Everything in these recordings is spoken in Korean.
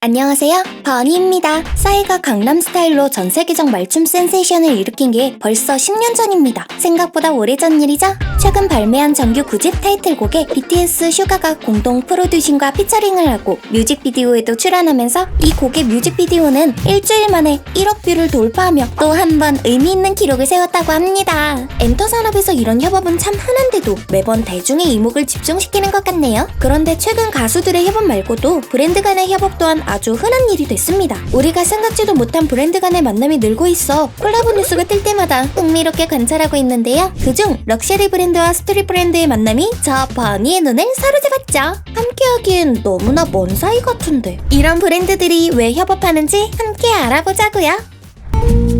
안녕하세요. 버니입니다. 싸이가 강남 스타일로 전 세계적 말춤 센세이션을 일으킨 게 벌써 10년 전입니다. 생각보다 오래전 일이죠? 최근 발매한 정규 9집 타이틀곡에 BTS 슈가가 공동 프로듀싱과 피처링을 하고 뮤직비디오에도 출연하면서 이 곡의 뮤직비디오는 일주일 만에 1억 뷰를 돌파하며 또 한 번 의미 있는 기록을 세웠다고 합니다. 엔터 산업에서 이런 협업은 참 흔한데도 매번 대중의 이목을 집중시키는 것 같네요. 그런데 최근 가수들의 협업 말고도 브랜드 간의 협업 또한 아주 흔한 일이 됐습니다. 우리가 생각지도 못한 브랜드 간의 만남이 늘고 있어 콜라보 뉴스가 뜰 때마다 흥미롭게 관찰하고 있는데요. 그중 럭셔리 브랜드와 스트릿 브랜드의 만남이 저 버니의 눈을 사로잡았죠. 함께하기엔 너무나 먼 사이 같은데 이런 브랜드들이 왜 협업하는지 함께 알아보자고요.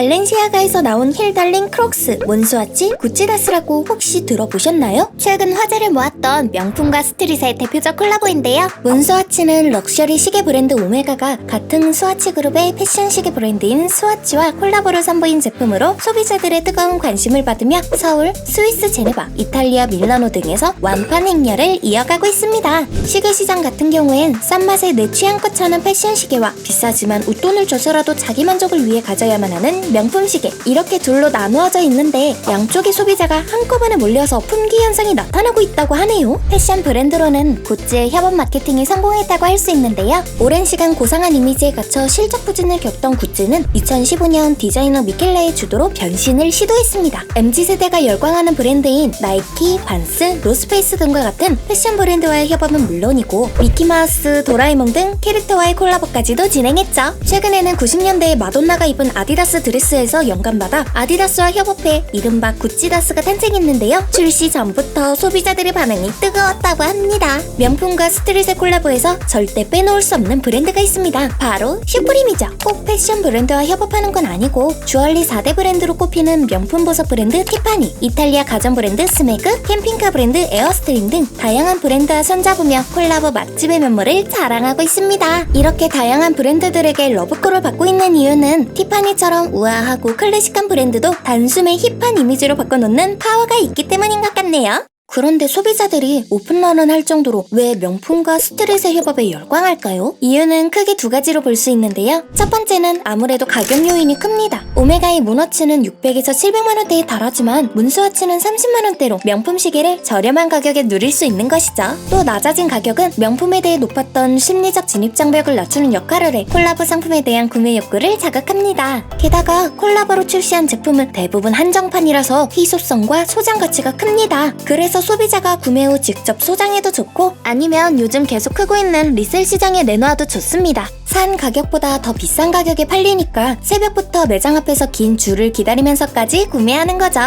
발렌시아가에서 나온 힐 달린 크록스, 몬스와치, 구찌다스라고 혹시 들어보셨나요? 최근 화제를 모았던 명품과 스트릿의 대표적 콜라보인데요. 몬스와치는 럭셔리 시계 브랜드 오메가가 같은 스와치 그룹의 패션 시계 브랜드인 스와치와 콜라보를 선보인 제품으로 소비자들의 뜨거운 관심을 받으며 서울, 스위스 제네바, 이탈리아 밀라노 등에서 완판 행렬을 이어가고 있습니다. 시계 시장 같은 경우엔 싼 맛에 내 취향껏 차는 패션 시계와 비싸지만 웃돈을 줘서라도 자기 만족을 위해 가져야만 하는 명품 시계 이렇게 둘로 나누어져 있는데 양쪽의 소비자가 한꺼번에 몰려서 품귀 현상이 나타나고 있다고 하네요. 패션 브랜드로는 구찌의 협업 마케팅이 성공했다고 할 수 있는데요. 오랜 시간 고상한 이미지에 갇혀 실적 부진을 겪던 구찌는 2015년 디자이너 미켈레의 주도로 변신을 시도했습니다. MZ세대가 열광하는 브랜드인 나이키, 반스, 노스페이스 등과 같은 패션 브랜드와의 협업은 물론이고 미키마우스, 도라에몽 등 캐릭터와의 콜라보까지도 진행했죠. 최근에는 90년대에 마돈나가 입은 아디다스 드레스 에서 영감받아 아디다스와 협업해 이른바 구찌다스가 탄생했는데요. 출시 전부터 소비자들의 반응이 뜨거웠다고 합니다. 명품과 스트릿의 콜라보에서 절대 빼놓을 수 없는 브랜드가 있습니다. 바로 슈프림이죠. 꼭 패션 브랜드와 협업하는 건 아니고 주얼리 4대 브랜드로 꼽히는 명품 보석 브랜드 티파니, 이탈리아 가전 브랜드 스메그, 캠핑카 브랜드 에어스트림 등 다양한 브랜드와 손잡으며 콜라보 맛집의 면모를 자랑하고 있습니다. 이렇게 다양한 브랜드들에게 러브콜을 받고 있는 이유는 티파니처럼 우아 하고 클래식한 브랜드도 단숨에 힙한 이미지로 바꿔놓는 파워가 있기 때문인 것 같네요. 그런데 소비자들이 오픈런을 할 정도로 왜 명품과 스트릿의 협업에 열광할까요? 이유는 크게 두 가지로 볼 수 있는데요. 첫 번째는 아무래도 가격 요인이 큽니다. 오메가의 문워치는 600에서 700만 원대에 달하지만 문스와치는 30만 원대로 명품 시계를 저렴한 가격에 누릴 수 있는 것이죠. 또 낮아진 가격은 명품에 대해 높았던 심리적 진입 장벽을 낮추는 역할을 해 콜라보 상품에 대한 구매 욕구를 자극합니다. 게다가 콜라보로 출시한 제품은 대부분 한정판이라서 희소성과 소장 가치가 큽니다. 그래서 소비자가 구매 후 직접 소장해도 좋고 아니면 요즘 계속 크고 있는 리셀 시장에 내놓아도 좋습니다. 산 가격보다 더 비싼 가격에 팔리니까 새벽부터 매장 앞에서 긴 줄을 기다리면서까지 구매하는 거죠.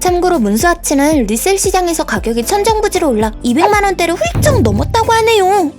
참고로 문수아치는 리셀 시장에서 가격이 천정부지로 올라 200만 원대를 훌쩍 넘었다고 하네요.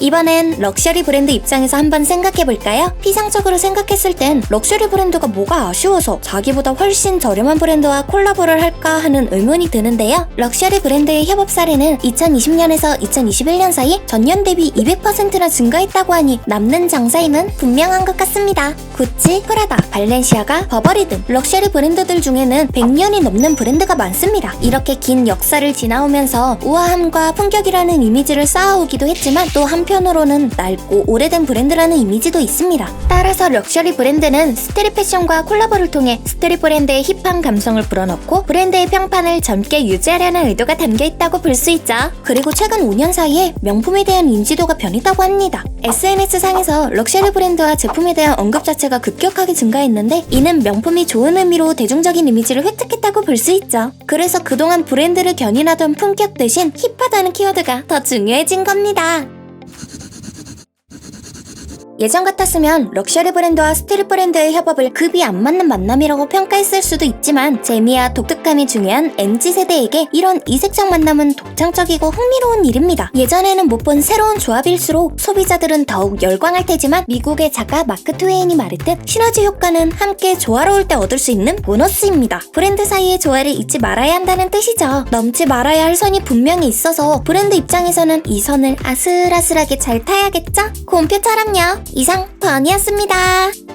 이번엔 럭셔리 브랜드 입장에서 한번 생각해볼까요? 피상적으로 생각했을 땐 럭셔리 브랜드가 뭐가 아쉬워서 자기보다 훨씬 저렴한 브랜드와 콜라보를 할까 하는 의문이 드는데요. 럭셔리 브랜드의 협업 사례는 2020년에서 2021년 사이 전년 대비 200%나 증가했다고 하니 남는 장사임은 분명한 것 같습니다. 구찌, 프라다, 발렌시아가, 버버리 등 럭셔리 브랜드들 중에는 100년이 넘는 브랜드가 많습니다. 이렇게 긴 역사를 지나오면서 우아함과 품격이라는 이미지를 쌓아오기도 했지만 또 한편 으로는 낡고 오래된 브랜드라는 이미지도 있습니다. 따라서 럭셔리 브랜드는 스트릿 패션과 콜라보를 통해 스트릿 브랜드의 힙한 감성을 불어넣고 브랜드의 평판을 젊게 유지하려는 의도가 담겨 있다고 볼 수 있죠. 그리고 최근 5년 사이에 명품에 대한 인지도가 변했다고 합니다. SNS 상에서 럭셔리 브랜드와 제품에 대한 언급 자체가 급격하게 증가했는데 이는 명품이 좋은 의미로 대중적인 이미지를 획득했다고 볼 수 있죠. 그래서 그동안 브랜드를 견인하던 품격 대신 힙하다는 키워드가 더 중요해진 겁니다. 예전 같았으면 럭셔리 브랜드와 스트릿 브랜드의 협업을 급이 안 맞는 만남이라고 평가했을 수도 있지만 재미와 독특함이 중요한 MZ세대에게 이런 이색적 만남은 독창적이고 흥미로운 일입니다. 예전에는 못 본 새로운 조합일수록 소비자들은 더욱 열광할 테지만 미국의 작가 마크 트웨인이 말했듯 시너지 효과는 함께 조화로울 때 얻을 수 있는 보너스입니다. 브랜드 사이의 조화를 잊지 말아야 한다는 뜻이죠. 넘지 말아야 할 선이 분명히 있어서 브랜드 입장에서는 이 선을 아슬아슬하게 잘 타야겠죠? 곰표처럼요. 이상 번이었습니다.